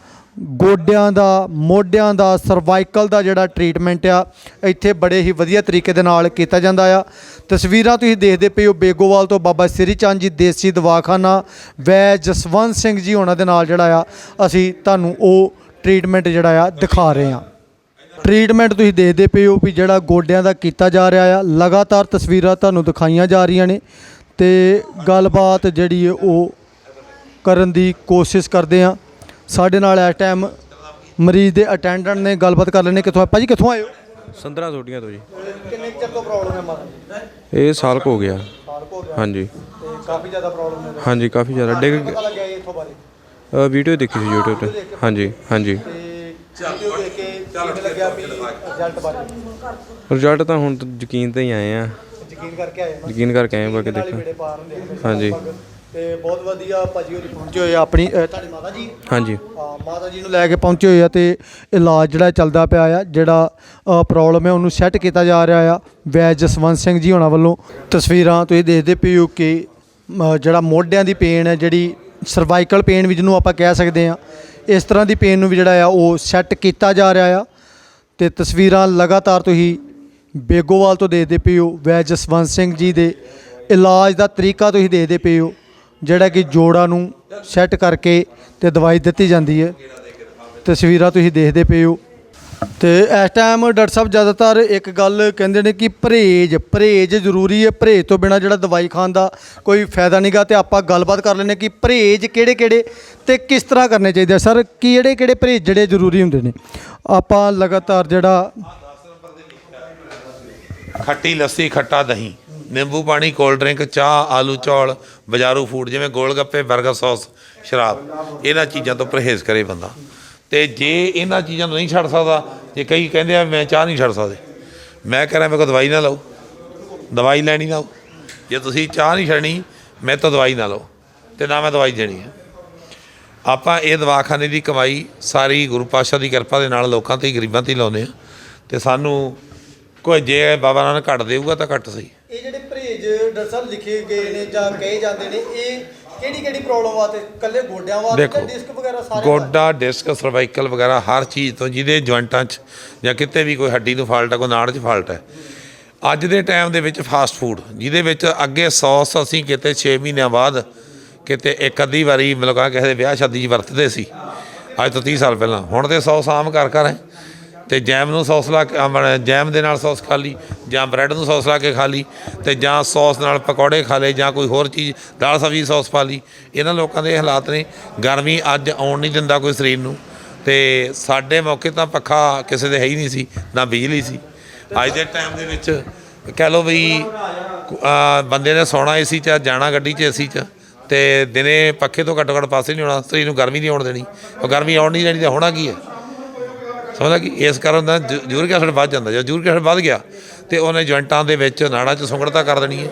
[SPEAKER 1] ਗੋਡਿਆਂ ਦਾ, ਮੋਢਿਆਂ ਦਾ ਸਰਵਾਈਕਲ ਦਾ ਜਿਹੜਾ ਟ੍ਰੀਟਮੈਂਟ ਆ, ਇੱਥੇ ਬੜੇ ਹੀ ਵਧੀਆ ਤਰੀਕੇ ਦੇ ਨਾਲ ਕੀਤਾ ਜਾਂਦਾ ਆ। ਤਸਵੀਰਾਂ ਤੁਸੀਂ ਦੇਖਦੇ ਪਏ ਹੋ ਬੇਗੋਵਾਲ ਤੋਂ ਬਾਬਾ ਸ੍ਰੀ ਚੰਦ ਜੀ ਦੇਸੀ ਦਵਾਖਾਨਾ। ਵੈ ਜਸਵੰਤ ਸਿੰਘ ਜੀ ਉਹਨਾਂ ਦੇ ਨਾਲ ਜਿਹੜਾ ਆ, ਅਸੀਂ ਤੁਹਾਨੂੰ ਉਹ ਟ੍ਰੀਟਮੈਂਟ ਜਿਹੜਾ ਆ ਦਿਖਾ ਰਹੇ ਹਾਂ। ਟ੍ਰੀਟਮੈਂਟ ਤੁਸੀਂ ਦੇਖਦੇ ਪਏ ਹੋ ਵੀ ਜਿਹੜਾ ਗੋਡਿਆਂ ਦਾ ਕੀਤਾ ਜਾ ਰਿਹਾ ਆ ਲਗਾਤਾਰ ਤਸਵੀਰਾਂ ਤੁਹਾਨੂੰ ਦਿਖਾਈਆਂ ਜਾ ਰਹੀਆਂ ਨੇ ਤੇ ਗੱਲਬਾਤ ਜਿਹੜੀ ਹੈ ਉਹ ਕਰਨ ਦੀ ਕੋਸ਼ਿਸ਼ ਕਰਦੇ ਆ ਸਾਡੇ ਨਾਲ ਇਸ ਟਾਈਮ ਮਰੀਜ਼ ਦੇ ਅਟੈਂਡੈਂਟ ਨੇ ਗੱਲਬਾਤ ਕਰ ਲੈਣੇ ਕਿੱਥੋਂ ਭਾਜੀ ਕਿੱਥੋਂ ਆਏ ਹੋ?
[SPEAKER 7] ਸੰਦਰਾਂ ਛੋਟੀਆਂ ਤੋਂ ਜੀ।
[SPEAKER 1] ਕਿੰਨੇ ਚਿਰ ਤੋਂ ਪ੍ਰੋਬਲਮ ਹੈ ਮਾਤਾ?
[SPEAKER 7] ਇਹ ਸਾਲ ਕੁ ਹੋ ਗਿਆ।
[SPEAKER 1] ਸਾਲ ਹੋ ਗਿਆ।
[SPEAKER 7] ਹਾਂਜੀ।
[SPEAKER 1] ਤੇ ਕਾਫੀ ਜ਼ਿਆਦਾ ਪ੍ਰੋਬਲਮ ਹੈ।
[SPEAKER 7] ਹਾਂਜੀ ਕਾਫੀ ਜ਼ਿਆਦਾ। ਡਿੱਗ
[SPEAKER 1] ਪਤਾ ਲੱਗਿਆ ਇਹ ਇੱਥੋਂ ਬਾਰੇ?
[SPEAKER 7] ਵੀਡੀਓ ਦੇਖੀ ਸੀ YouTube ਤੇ। ਹਾਂਜੀ ਹਾਂਜੀ।
[SPEAKER 1] ਤੇ ਵੀਡੀਓ ਦੇਖ ਕੇ ਕਿਵੇਂ ਲੱਗਿਆ ਵੀ ਰਿਜ਼ਲਟ ਬਾਰੇ
[SPEAKER 7] ਰਿਜ਼ਲਟ ਤਾਂ ਹੁਣ ਤਾਂ ਯਕੀਨ ਤੇ ਹੀ ਆਏ ਆ।
[SPEAKER 1] ਯਕੀਨ ਕਰਕੇ ਆਏ ਨਾ
[SPEAKER 7] ਯਕੀਨ ਕਰਕੇ ਆਏ ਬਾਕੀ
[SPEAKER 1] ਨਾਲੇ
[SPEAKER 7] ਦੇਖੋ।
[SPEAKER 1] ਬੇੜੇ ਪਾਰ ਹੁੰਦੇ ਆ ਹਮੇਸ਼ਾ
[SPEAKER 7] ਹਾਂਜੀ।
[SPEAKER 1] ਲਗਭਗ। ਤੇ ਬਹੁਤ ਵਧੀਆ ਭਾਜੀ ਹੋਰੀ ਪਹੁੰਚੇ ਹੋਏ ਆ ਆਪਣੀ ਅ, ਤੁਹਾਡੀ ਮਾਤਾ ਜੀ?
[SPEAKER 7] ਹਾਂਜੀ।
[SPEAKER 1] ਹਾਂ ਮਾਤਾ ਜੀ ਨੂੰ ਲੈ ਕੇ ਪਹੁੰਚੇ ਹੋਏ ਆ ਤੇ ਇਲਾਜ ਜਿਹੜਾ ਚੱਲਦਾ ਪਿਆ ਆ ਜਿਹੜਾ ਪ੍ਰੋਬਲਮ ਹੈ ਉਹਨੂੰ ਸੈੱਟ ਕੀਤਾ ਜਾ ਰਿਹਾ ਆ। ਵੈਦ ਜਸਵੰਤ ਸਿੰਘ ਜੀ ਹੋਣਾ ਵੱਲੋਂ ਤਸਵੀਰਾਂ ਤੁਸੀਂ ਦੇਖਦੇ ਪਏ ਹੋ ਕਿ ਅ, ਜਿਹੜਾ ਮੋਢਿਆਂ ਦੀ ਪੇਨ ਹੈ ਜਿਹੜੀ ਸਰਵਾਈਕਲ ਪੇਨ ਵੀ ਜਿਹਨੂੰ ਆਪਾਂ ਕਹਿ ਸਕਦੇ ਆ ਇਸ ਤਰ੍ਹਾਂ ਦੀ ਪੇਨ ਨੂੰ ਵੀ ਜਿਹੜਾ ਆ ਉਹ ਸੈੱਟ ਕੀਤਾ ਜਾ ਰਿਹਾ ਆ। ਤੇ ਤਸਵੀਰਾਂ ਲਗਾਤਾਰ ਤੁਸੀਂ ਬੇਗੋਵਾਲ ਤੋਂ ਦੇਖਦੇ ਪਏ ਹੋ ਵੈ ਜਸਵੰਤ ਸਿੰਘ ਜੀ ਦੇ ਇਲਾਜ ਦਾ ਤਰੀਕਾ ਤੁਸੀਂ ਦੇਖਦੇ ਪਏ ਹੋ, ਜਿਹੜਾ ਕਿ ਜੋੜਾਂ ਨੂੰ ਸੈੱਟ ਕਰਕੇ ਤੇ ਦਵਾਈ ਦਿੱਤੀ ਜਾਂਦੀ ਹੈ। ਤਸਵੀਰਾਂ ਤੁਸੀਂ ਦੇਖਦੇ ਪਏ ਹੋ। ਤੇ ਇਸ ਟਾਈਮ ਡਾਕਟਰ ਸਾਹਿਬ ਜ਼ਿਆਦਾਤਰ ਇੱਕ ਗੱਲ ਕਹਿੰਦੇ ਨੇ ਕਿ ਪਰਹੇਜ ਪਰਹੇਜ ਜ਼ਰੂਰੀ ਹੈ। ਪਰਹੇਜ ਤੋਂ ਬਿਨਾ ਜਿਹੜਾ ਦਵਾਈ ਖਾਣ ਦਾ ਕੋਈ ਫਾਇਦਾ ਨਹੀਂਗਾ ਤੇ ਆਪਾਂ ਗੱਲਬਾਤ ਕਰ ਲੈਂਦੇ ਕਿ ਪਰਹੇਜ ਕਿਹੜੇ ਕਿਹੜੇ ਤੇ ਕਿਸ ਤਰ੍ਹਾਂ ਕਰਨੇ ਚਾਹੀਦੇ ਆ। ਸਰ ਕਿਹੜੇ ਕਿਹੜੇ ਪਰਹੇਜ ਜਿਹੜੇ ਜ਼ਰੂਰੀ ਹੁੰਦੇ ਨੇ? ਆਪਾਂ ਲਗਾਤਾਰ ਜਿਹੜਾ
[SPEAKER 2] ਖੱਟੀ ਲੱਸੀ, ਖੱਟਾ ਦਹੀਂ, ਨਿੰਬੂ ਪਾਣੀ ਕੋਲਡ ਡਰਿੰਕ ਚਾਹ, ਆਲੂ ਚੌਲ, ਬਾਜ਼ਾਰੂ ਫੂਡ ਜਿਵੇਂ ਗੋਲ ਗੱਪੇ 버ਗਰ ਸੌਸ ਸ਼ਰਾਬ, ਇਹਨਾਂ ਚੀਜ਼ਾਂ ਤੋਂ ਪਰਹੇਜ਼ ਕਰੇ ਬੰਦਾ। ਤੇ ਜੇ ਇਹਨਾਂ ਚੀਜ਼ਾਂ ਨੂੰ ਨਹੀਂ ਛੱਡ ਸਕਦਾ, ਜੇ ਕਈ ਕਹਿੰਦੇ ਆ, ਮੈਂ ਚਾਹ ਨਹੀਂ ਛੱਡ ਸਕਦੇ। ਮੈਂ ਕਹਿ ਰਿਹਾ, ਮੇਰੇ ਕੋਲ ਦਵਾਈ ਨਾ ਲਓ। ਦਵਾਈ ਲੈਣੀ ਨਾ ਲਓ ਜੇ ਤੁਸੀਂ ਚਾਹ ਨਹੀਂ ਛੱਡਣੀ ਮੈਂ ਤਾਂ ਦਵਾਈ ਨਾ ਲਓ ਤੇ ਨਾ ਮੈਂ ਦਵਾਈ ਦੇਣੀ ਹੈ। ਆਪਾਂ ਇਹ ਦਵਾਖਾਨੇ ਦੀ ਕਮਾਈ ਸਾਰੀ ਗੁਰੂ ਪਾਤਸ਼ਾਹ ਦੀ ਕਿਰਪਾ ਦੇ ਨਾਲ ਲੋਕਾਂ ਤੇ, ਗਰੀਬਾਂ ਤੇ ਹੀ ਲਾਉਂਦੇ ਆ ਤੇ ਸਾਨੂੰ ਕੋਈ ਜੇ ਬਾਬਾ ਨਾਨਕ ਘੱਟ ਦੇਊਗਾ ਤਾਂ ਘੱਟ ਸਹੀ।
[SPEAKER 1] ਇਹ ਜਿਹੜੇ ਪਰਹੇਜ ਡਾਕਟਰ ਸਾਹਿਬ ਲਿਖੇ ਗਏ ਨੇ ਜਾਂ ਕਹੇ ਜਾਂਦੇ ਨੇ, ਇਹ ਕਿਹੜੀ ਕਿਹੜੀ ਪ੍ਰੋਬਲਮ ਵਾਸਤੇ ਕੱਲੇ ਗੋਡਿਆਂ ਵਾਸਤੇ
[SPEAKER 2] ਦੇਖੋ,
[SPEAKER 1] ਡਿਸਕ ਵਗੈਰਾ ਸਾਰੇ
[SPEAKER 2] ਗੋਡਾ ਡਿਸਕ ਸਰਵਾਈਕਲ ਵਗੈਰਾ ਹਰ ਚੀਜ਼ ਤੋਂ ਜਿਹਦੇ ਜੁਆਇੰਟਾਂ 'ਚ ਜਾਂ ਕਿਤੇ ਵੀ ਕੋਈ ਹੱਡੀ ਨੂੰ ਫਾਲਟ ਹੈ ਕੋਈ ਨਾੜ 'ਚ ਫਾਲਟ ਹੈ ਅੱਜ ਦੇ ਟਾਈਮ ਦੇ ਵਿੱਚ ਫਾਸਟ ਫੂਡ ਜਿਹਦੇ ਵਿੱਚ ਅੱਗੇ ਸੌਸ ਅਸੀਂ ਕਿਤੇ 6 ਮਹੀਨਿਆਂ ਬਾਅਦ ਕਿਤੇ ਇੱਕ ਅੱਧੀ ਵਾਰੀ ਮਤਲਬ ਕਿਸੇ ਦੇ ਵਿਆਹ ਸ਼ਾਦੀ 'ਚ ਵਰਤਦੇ ਸੀ। ਅੱਜ ਤੋਂ 30 ਸਾਲ ਪਹਿਲਾਂ। ਹੁਣ ਤੇ ਸੌਸ ਆਮ ਕਰ ਕਰ ਹੈ। ਤੇ ਜੈਮ ਨੂੰ ਸੌਸ ਲਾ ਕੇ ਆਪਣਾ ਜੈਮ ਦੇ ਨਾਲ ਸੌਸ ਖਾ ਲਈ, ਜਾਂ ਬ੍ਰੈਡ ਨੂੰ ਸੌਸ ਲਾ ਕੇ ਖਾ ਲਈ, ਤੇ ਜਾਂ ਸੌਸ ਨਾਲ ਪਕੌੜੇ ਖਾ ਲਏ, ਜਾਂ ਕੋਈ ਹੋਰ ਚੀਜ਼, ਦਾਲ ਸਬਜ਼ੀ ਸੌਸ ਪਾ ਲਈ। ਇਹਨਾਂ ਲੋਕਾਂ ਦੇ ਹਾਲਾਤ ਨੇ। ਗਰਮੀ ਅੱਜ ਆਉਣ ਨਹੀਂ ਦਿੰਦਾ ਕੋਈ ਸਰੀਰ ਨੂੰ। ਤੇ ਸਾਡੇ ਮੌਕੇ ਤਾਂ ਪੱਖਾ ਕਿਸੇ ਦੇ ਹੈ ਹੀ ਨਹੀਂ ਸੀ, ਨਾ ਬਿਜਲੀ ਸੀ। ਅੱਜ ਦੇ ਟਾਈਮ ਦੇ ਵਿੱਚ ਕਹਿ ਲਓ ਵੀ ਬੰਦੇ ਨੇ ਸੌਣਾ ਏਸੀ 'ਚ, ਜਾਣਾ ਗੱਡੀ 'ਚ ਏਸੀ 'ਚ, ਤੇ ਦਿਨੇ ਪੱਖੇ ਤੋਂ ਘੱਟੋ ਘੱਟ ਪਾਸੇ ਨਹੀਂ ਹੋਣਾ, ਸਰੀਰ ਨੂੰ ਗਰਮੀ ਨਹੀਂ ਆਉਣ ਦੇਣੀ। ਉਹ ਗਰਮੀ ਆਉਣ ਨਹੀਂ ਦੇਣੀ ਤਾਂ ਹੋਣਾ ਕੀ ਹੈ? ਸਮਝਦਾ ਕਿ ਇਸ ਕਾਰਨ ਦਾ ਜੂਰਿਕ ਐਸਿਡ ਵੱਧ ਜਾਂਦਾ। ਜੇ ਜੂਰਿਕ ਐਸਿਡ ਵੱਧ ਗਿਆ ਤੇ ਉਹਨੇ ਜੁਆਇੰਟਾਂ ਦੇ ਵਿੱਚ ਨਾੜਾਂ 'ਚ ਸੁੰਗੜਤਾ ਕਰ ਦੇਣੀ ਹੈ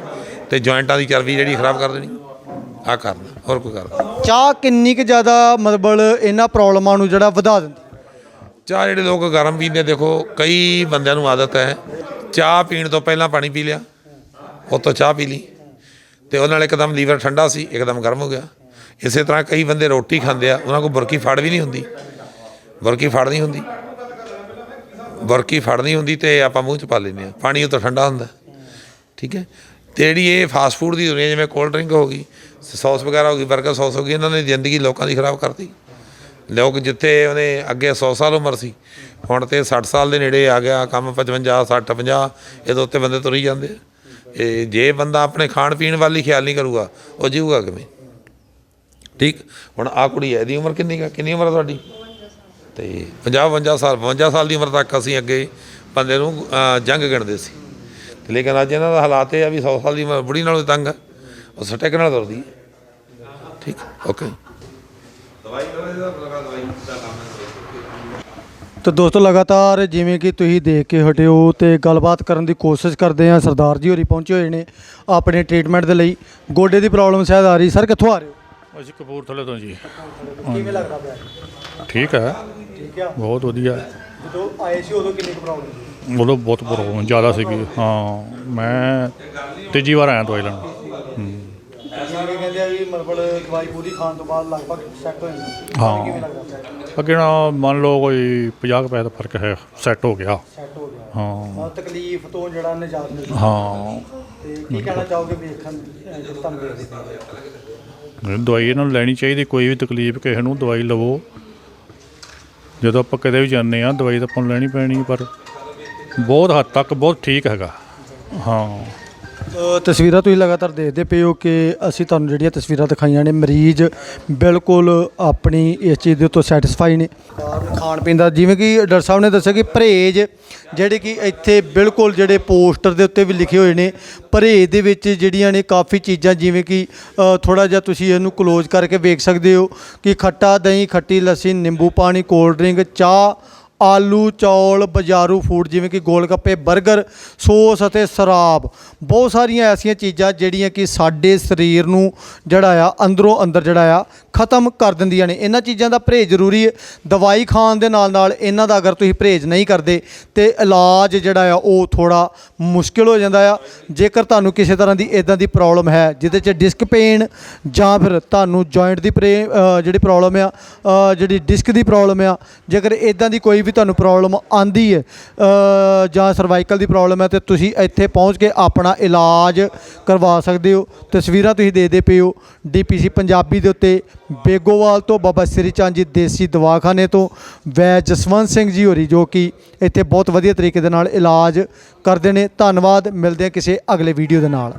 [SPEAKER 2] ਤੇ ਜੁਆਇੰਟਾਂ ਦੀ ਚਰਬੀ ਜਿਹੜੀ ਖਰਾਬ ਕਰ ਦੇਣੀ। ਆ ਕਰਨਾ ਹੋਰ ਕੋਈ ਕਰਨਾ?
[SPEAKER 1] ਚਾਹ ਕਿੰਨੀ ਕੁ ਜ਼ਿਆਦਾ ਮਤਲਬ ਇਹਨਾਂ ਪ੍ਰੋਬਲਮਾਂ ਨੂੰ ਜਿਹੜਾ ਵਧਾ ਦਿੰਦੀ?
[SPEAKER 2] ਚਾਹ ਜਿਹੜੇ ਲੋਕ ਗਰਮ ਪੀਂਦੇ ਦੇਖੋ ਕਈ ਬੰਦਿਆਂ ਨੂੰ ਆਦਤ ਹੈ। ਚਾਹ ਪੀਣ ਤੋਂ ਪਹਿਲਾਂ ਪਾਣੀ ਪੀ ਲਿਆ ਉਹ ਤੋਂ ਚਾਹ ਪੀ ਲਈ। ਤੇ ਉਹਨਾਂ ਨਾਲ ਇੱਕਦਮ ਲੀਵਰ ਠੰਡਾ ਸੀ ਇੱਕਦਮ ਗਰਮ ਹੋ ਗਿਆ। ਇਸੇ ਤਰ੍ਹਾਂ ਕਈ ਬੰਦੇ ਰੋਟੀ ਖਾਂਦੇ ਆ ਉਹਨਾਂ ਕੋਲ ਬੁਰਕੀ ਫੜ ਵੀ ਨਹੀਂ ਹੁੰਦੀ। ਬੁਰਕੀ ਫੜ ਨਹੀਂ ਹੁੰਦੀ। ਬੁਰਕੀ ਫੜਨੀ ਹੁੰਦੀ ਤੇ ਆਪਾਂ ਮੂੰਹ ਚ ਪਾ ਲੈਂਦੇ ਆ ਪਾਣੀ ਉਹ ਤੋਂ ਠੰਡਾ ਹੁੰਦਾ। ਠੀਕ ਹੈ? ਤੇ ਜਿਹੜੀ ਇਹ ਫਾਸਟ ਫੂਡ ਦੀ ਦੁਨੀਆ, ਜਿਵੇਂ ਕੋਲਡ ਡਰਿੰਕ ਹੋ ਗਈ ਸੌਸ ਵਗੈਰਾ ਹੋ ਗਈ 버ਗਰ ਸੌਸ ਹੋ ਗਈ, ਇਹਨਾਂ ਨੇ ਜ਼ਿੰਦਗੀ ਲੋਕਾਂ ਦੀ ਖਰਾਬ ਕਰਤੀ। ਲੋਕ ਜਿੱਥੇ ਉਹਨੇ ਅੱਗੇ 100 ਸਾਲ ਉਮਰ ਸੀ, ਹੁਣ ਤੇ 60 ਸਾਲ ਦੇ ਨੇੜੇ ਆ ਗਿਆ, ਕੰਮ 55 60 50 ਇਹਦੇ ਉੱਤੇ ਬੰਦੇ ਤੁਰੀ ਜਾਂਦੇ ਆ। ਇਹ ਜੇ ਬੰਦਾ ਆਪਣੇ ਖਾਣ ਪੀਣ ਵੱਲ ਹੀ ਖਿਆਲ ਨਹੀਂ ਕਰੂਗਾ, ਉਹ ਜੀਊਗਾ ਕਿਵੇਂ? ਠੀਕ? ਹੁਣ ਆ ਕੁੜੀ ਹੈ, ਇਹਦੀ ਉਮਰ ਕਿੰਨੀ ਕਾ ਕਿੰਨੀ ਉਮਰ ਹੈ ਤੁਹਾਡੀ? ਤੇ 50 52 ਸਾਲ 52 ਸਾਲ ਦੀ ਉਮਰ ਤੱਕ ਅਸੀਂ ਅੱਗੇ ਬੰਦੇ ਨੂੰ ਜੰਗ ਗਿਣਦੇ ਸੀ। ਤੇ ਲੇਕਿਨ ਅੱਜ ਇਹਨਾਂ ਦਾ ਹਾਲਾਤ ਇਹ ਆ ਵੀ 100 ਸਾਲ ਦੀ ਉਮਰ ਬੁੜੀ ਨਾਲੋਂ ਤੰਗ ਆ ਉਹ ਸਟੈਕ ਨਾਲ ਤੁਰਦੀ ਹੈ ਠੀਕ ਓਕੇ।
[SPEAKER 1] ਤਾਂ ਦੋਸਤੋ ਲਗਾਤਾਰ ਜਿਵੇਂ ਕਿ ਤੁਸੀਂ ਦੇਖ ਕੇ ਹਟਿਓ ਤੇ ਗੱਲਬਾਤ ਕਰਨ ਦੀ ਕੋਸ਼ਿਸ਼ ਕਰਦੇ ਆ ਸਰਦਾਰ ਜੀ ਹੋਰੀ ਪਹੁੰਚੇ ਹੋਏ ਨੇ ਆਪਣੇ ਟ੍ਰੀਟਮੈਂਟ ਦੇ ਲਈ। ਗੋਡੇ ਦੀ ਪ੍ਰੋਬਲਮ ਸ਼ਾਇਦ ਆ ਰਹੀ। ਸਰ ਕਿੱਥੋਂ ਆ ਰਹੇ ਹੋ?
[SPEAKER 4] ਅਸੀਂ ਕਪੂਰਥਲੇ ਤੋਂ ਜੀ।
[SPEAKER 1] ਕਿਵੇਂ ਲੱਗਦਾ ਪਿਆ?
[SPEAKER 4] ਠੀਕ ਹੈ।
[SPEAKER 1] ਠੀਕ ਆ?
[SPEAKER 4] ਬਹੁਤ ਵਧੀਆ।
[SPEAKER 1] ਜਦੋਂ ਆਏ ਸੀ ਉਦੋਂ ਕਿੰਨੀ ਪ੍ਰੋਬਲਮ ਸੀ
[SPEAKER 4] ਉਦੋਂ ਬਹੁਤ ਪ੍ਰੋਬਲਮ ਜ਼ਿਆਦਾ ਸੀਗੀ ਹਾਂ। ਮੈਂ ਤੀਜੀ ਵਾਰ ਆਇਆ ਦਵਾਈ ਲੈਣ। ਹੂੰ।
[SPEAKER 1] ਜਿਵੇਂ ਕਹਿੰਦੇ ਆ ਵੀ ਮਤਲਬ ਦਵਾਈ ਪੂਰੀ ਖਾਣ ਤੋਂ ਬਾਅਦ ਲਗਭਗ ਸੈੱਟ ਹੋ ਜਾਂਦਾ।
[SPEAKER 4] ਹਾਂ।
[SPEAKER 1] ਕਿਵੇਂ ਲੱਗਦਾ
[SPEAKER 4] ਅੱਗੇ ਨਾ ਮੰਨ ਲਓ ਕੋਈ 50 ਕੁ ਪੈਸੇ ਦਾ ਫ਼ਰਕ ਹੈ ਸੈੱਟ ਹੋ ਗਿਆ।
[SPEAKER 1] ਸੈੱਟ ਹੋ ਗਿਆ।
[SPEAKER 4] ਹਾਂ।
[SPEAKER 1] ਮਤਲਬ ਤਕਲੀਫ ਤੋਂ ਜਿਹੜਾ ਨਿਜਾਤ ਮਿਲਦੀ
[SPEAKER 4] ਹਾਂ।
[SPEAKER 1] ਤੇ ਕੀ ਕਹਿਣਾ ਚਾਹੋਗੇ ਵੇਖਣ ਅਹ, ਜਿਹੜੇ ਤੁਹਾਨੂੰ ਦੇਖਦੇ?
[SPEAKER 4] ਦਵਾਈ ਇਹਨਾਂ ਨੂੰ ਲੈਣੀ ਚਾਹੀਦੀ ਕੋਈ ਵੀ ਤਕਲੀਫ ਕਿਸੇ ਨੂੰ ਦਵਾਈ ਲਵੋ। ਜਦੋਂ ਆਪਾਂ ਕਿਤੇ ਵੀ ਜਾਂਦੇ ਆ ਦਵਾਈ ਤਾਂ ਆਪਾਂ ਨੂੰ ਲੈਣੀ ਪੈਣੀ, ਪਰ ਬਹੁਤ ਹੱਦ ਤੱਕ ਬਹੁਤ ਠੀਕ ਹੈਗਾ। ਹਾਂ।
[SPEAKER 1] ਅ, ਤਸਵੀਰਾਂ ਤੁਸੀਂ ਲਗਾਤਾਰ ਦੇਖਦੇ ਪਏ ਹੋ ਕਿ ਅਸੀਂ ਤੁਹਾਨੂੰ ਜਿਹੜੀਆਂ ਤਸਵੀਰਾਂ ਦਿਖਾਈਆਂ ਨੇ ਮਰੀਜ਼ ਬਿਲਕੁਲ ਆਪਣੀ ਇਸ ਚੀਜ਼ ਦੇ ਉੱਤੇ ਸੈਟੀਸਫਾਈ ਨੇ। ਖਾਣ ਪੀਣ ਦਾ ਜਿਵੇਂ ਕਿ ਡਾਕਟਰ ਸਾਹਿਬ ਨੇ ਦੱਸਿਆ ਕਿ ਪਰਹੇਜ ਜਿਹੜੇ ਕਿ ਇੱਥੇ ਬਿਲਕੁਲ ਜਿਹੜੇ ਪੋਸਟਰ ਦੇ ਉੱਤੇ ਵੀ ਲਿਖੇ ਹੋਏ ਨੇ ਪਰਹੇਜ ਦੇ ਵਿੱਚ ਜਿਹੜੀਆਂ ਨੇ ਕਾਫੀ ਚੀਜ਼ਾਂ ਜਿਵੇਂ ਕਿ ਥੋੜਾ ਜਿਹਾ ਤੁਸੀਂ ਇਹਨੂੰ ਕਲੋਜ਼ ਕਰਕੇ ਵੇਖ ਸਕਦੇ ਹੋ ਕਿ ਖੱਟਾ ਦਹੀਂ ਖੱਟੀ ਲੱਸੀ ਨਿੰਬੂ ਪਾਣੀ ਕੋਲਡ ਡਰਿੰਕ ਚਾਹ ਆਲੂ, ਚੌਲ, ਬਾਜ਼ਾਰੂ ਫੂਡ ਜਿਵੇਂ ਕਿ ਗੋਲ ਗੱਪੇ 버ਗਰ ਸੋਸ ਅਤੇ ਸ਼ਰਾਬ। ਬਹੁਤ ਸਾਰੀਆਂ ਐਸੀਆਂ ਚੀਜ਼ਾਂ ਜਿਹੜੀਆਂ ਕਿ ਸਾਡੇ ਸਰੀਰ ਨੂੰ ਜਿਹੜਾ ਆ, ਅੰਦਰੋਂ ਅੰਦਰ ਜਿਹੜਾ ਆ, ਖਤਮ ਕਰ ਦਿੰਦੀਆਂ ਨੇ। ਇਹਨਾਂ ਚੀਜ਼ਾਂ ਦਾ ਪਰਹੇਜ਼ ਜ਼ਰੂਰੀ ਹੈ। ਦਵਾਈ ਖਾਣ ਦੇ ਨਾਲ ਨਾਲ ਇਹਨਾਂ ਦਾ ਅਗਰ ਤੁਸੀਂ ਪਰਹੇਜ਼ ਨਹੀਂ ਕਰਦੇ ਤੇ ਇਲਾਜ ਜਿਹੜਾ ਆ, ਉਹ ਥੋੜਾ ਮੁਸ਼ਕਿਲ ਹੋ ਜਾਂਦਾ ਆ। ਜੇਕਰ ਤੁਹਾਨੂੰ ਕਿਸੇ ਤਰ੍ਹਾਂ ਦੀ ਇਦਾਂ ਦੀ ਪ੍ਰੋਬਲਮ ਹੈ, ਜਿਹਦੇ 'ਚ ਡਿਸਕ ਪੇਨ ਜਾਂ ਫਿਰ ਤੁਹਾਨੂੰ ਜੁਆਇੰਟ ਦੀ ਪ੍ਰੇ ਜਿਹੜੀ ਪ੍ਰੋਬਲਮ ਆ ਜਿਹੜੀ ਡਿਸਕ ਦੀ ਪ੍ਰੋਬਲਮ ਆ, ਜੇਕਰ ਇਦਾਂ ਦੀ ਕੋਈ ਵੀ ਤੁਹਾਨੂੰ ਪ੍ਰੋਬਲਮ ਆਂਦੀ ਹੈ ਜਾਂ ਸਰਵਾਈਕਲ ਦੀ ਪ੍ਰੋਬਲਮ ਹੈ ਤੇ ਤੁਸੀਂ ਇੱਥੇ ਪਹੁੰਚ ਕੇ ਆਪਣਾ ਇਲਾਜ ਕਰਵਾ ਸਕਦੇ ਹੋ। ਤਸਵੀਰਾਂ ਤੁਸੀਂ ਦੇਖਦੇ ਪਏ ਹੋ ਡੀਪੀਸੀ ਪੰਜਾਬੀ ਦੇ ਉੱਤੇ ਬੇਗੋਵਾਲ ਤੋਂ ਬਾਬਾ ਸ੍ਰੀ ਚੰਦ ਜੀ ਦੇਸੀ ਦਵਾਖਾਨੇ ਤੋਂ ਵੈ ਜਸਵੰਤ ਸਿੰਘ ਜੀ ਹੋਰੀ, ਜੋ ਕਿ ਇੱਥੇ ਬਹੁਤ ਵਧੀਆ ਤਰੀਕੇ ਦੇ ਨਾਲ ਇਲਾਜ ਕਰਦੇ ਨੇ। ਧੰਨਵਾਦ, ਮਿਲਦੇ ਹਾਂ ਕਿਸੇ ਅਗਲੇ ਵੀਡੀਓ ਦੇ ਨਾਲ।